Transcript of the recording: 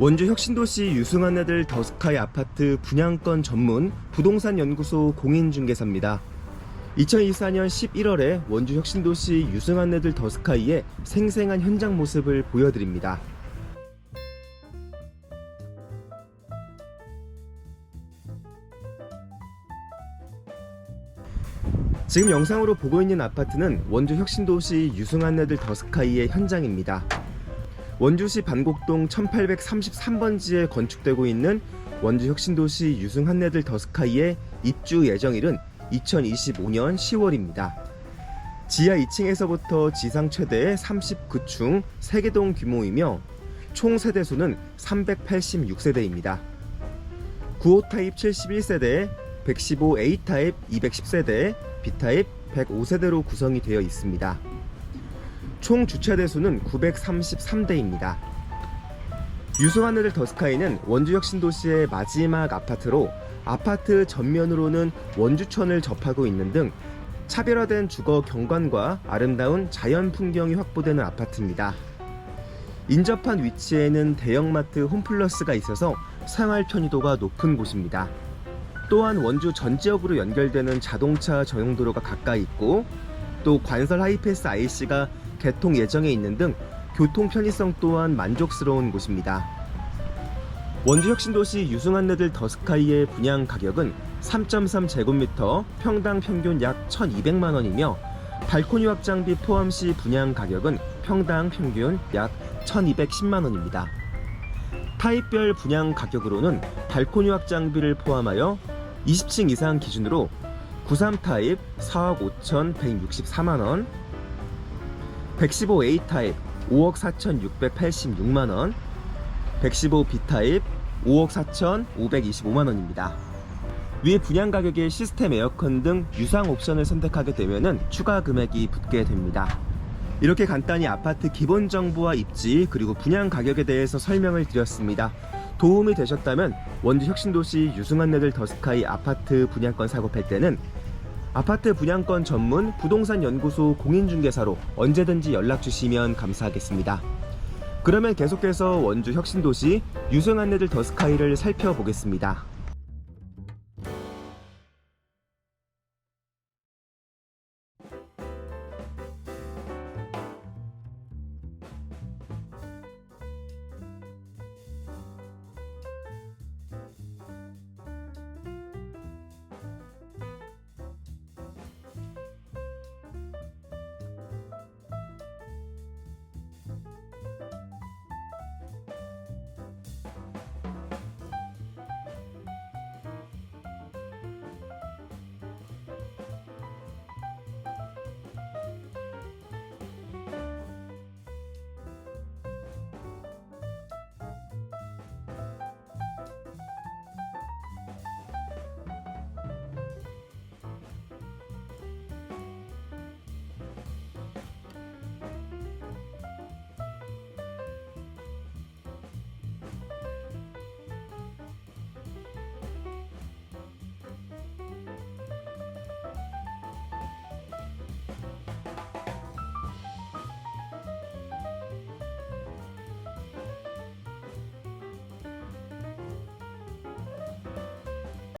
원주 혁신도시 유승한 애들 더스카이 아파트 분양권 전문 부동산 연구소 공인중개사입니다. 2024년 11월에 원주 혁신도시 유승한 애들 더스카이의 생생한 현장 모습을 보여드립니다. 지금 영상으로 보고 있는 아파트는 원주 혁신도시 유승한 애들 더스카이의 현장입니다. 원주시 반곡동 1833번지에 건축되고 있는 원주 혁신도시 유승 한내들 더스카이의 입주 예정일은 2025년 10월입니다. 지하 2층에서부터 지상 최대 39층 3개동 규모이며 총 세대수는 386세대입니다. 9호 타입 71세대, 115A 타입 210세대, B 타입 105세대로 구성이 되어 있습니다. 총 주차 대수는 933대입니다. 유승하늘 더스카이는 원주 혁신도시의 마지막 아파트로 아파트 전면으로는 원주천을 접하고 있는 등 차별화된 주거 경관과 아름다운 자연 풍경이 확보되는 아파트입니다. 인접한 위치에는 대형마트 홈플러스가 있어서 생활 편의도가 높은 곳입니다. 또한 원주 전 지역으로 연결되는 자동차 전용도로가 가까이 있고 또 관설 하이패스 IC가 개통 예정에 있는 등 교통 편의성 또한 만족스러운 곳입니다. 원주 혁신도시 유승한네들 더스카이의 분양 가격은 3.3제곱미터 평당 평균 약 1,200만 원이며 발코니 확장비 포함 시 분양 가격은 평당 평균 약 1,210만 원입니다. 타입별 분양 가격으로는 발코니 확장비를 포함하여 20층 이상 기준으로 93 타입 4억 5,164만 원, 115A 타입 5억 4,686만 원, 115B 타입 5억 4,525만 원입니다. 위에 분양 가격에 시스템 에어컨 등 유상 옵션을 선택하게 되면 추가 금액이 붙게 됩니다. 이렇게 간단히 아파트 기본 정보와 입지 그리고 분양 가격에 대해서 설명을 드렸습니다. 도움이 되셨다면 원주 혁신도시 유승한네들 더스카이 아파트 분양권 사고 팔 때는 아파트 분양권 전문 부동산 연구소 공인중개사로 언제든지 연락 주시면 감사하겠습니다. 그러면 계속해서 원주 혁신도시 유승한네들 더스카이를 살펴보겠습니다.